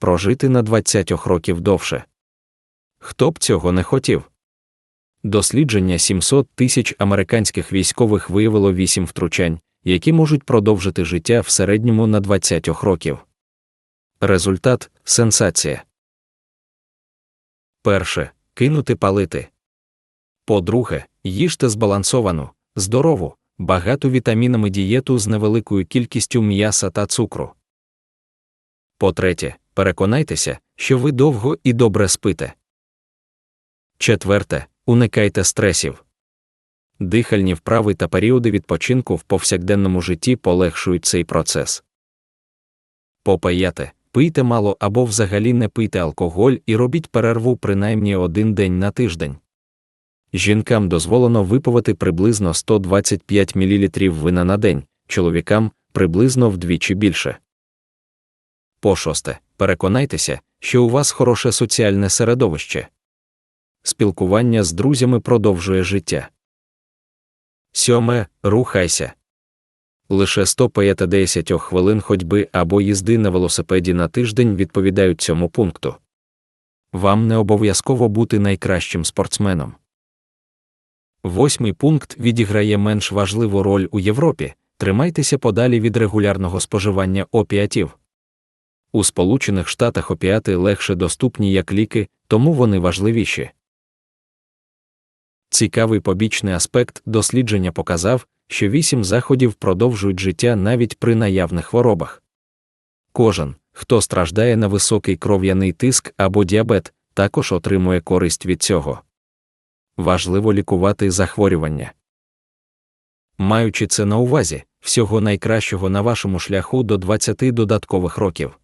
прожити на 20 років довше. Хто б цього не хотів? Дослідження 700 тисяч американських військових виявило 8 втручань, які можуть продовжити життя в середньому на 20 років. Результат сенсація. Перше кинути палити. По-друге, їжте збалансовану, здорову, багату вітамінами дієту з невеликою кількістю м'яса та цукру. По-третє, переконайтеся, що ви довго і добре спите. Четверте, уникайте стресів. Дихальні вправи та періоди відпочинку в повсякденному житті полегшують цей процес. По-п'яте, пийте мало або взагалі не пийте алкоголь і робіть перерву принаймні один день на тиждень. Жінкам дозволено випивати приблизно 125 мл вина на день, чоловікам приблизно вдвічі більше. По шосте, переконайтеся, що у вас хороше соціальне середовище. Спілкування з друзями продовжує життя. Сьоме. Рухайся. Лише 150 хвилин ходьби або їзди на велосипеді на тиждень відповідають цьому пункту. Вам не обов'язково бути найкращим спортсменом. Восьмий пункт відіграє менш важливу роль у Європі. Тримайтеся подалі від регулярного споживання опіатів. У Сполучених Штатах опіати легше доступні як ліки, тому вони важливіші. Цікавий побічний аспект дослідження показав, що вісім заходів продовжують життя навіть при наявних хворобах. Кожен, хто страждає на високий кров'яний тиск або діабет, також отримує користь від цього. Важливо лікувати захворювання. Маючи це на увазі, всього найкращого на вашому шляху до 20 додаткових років.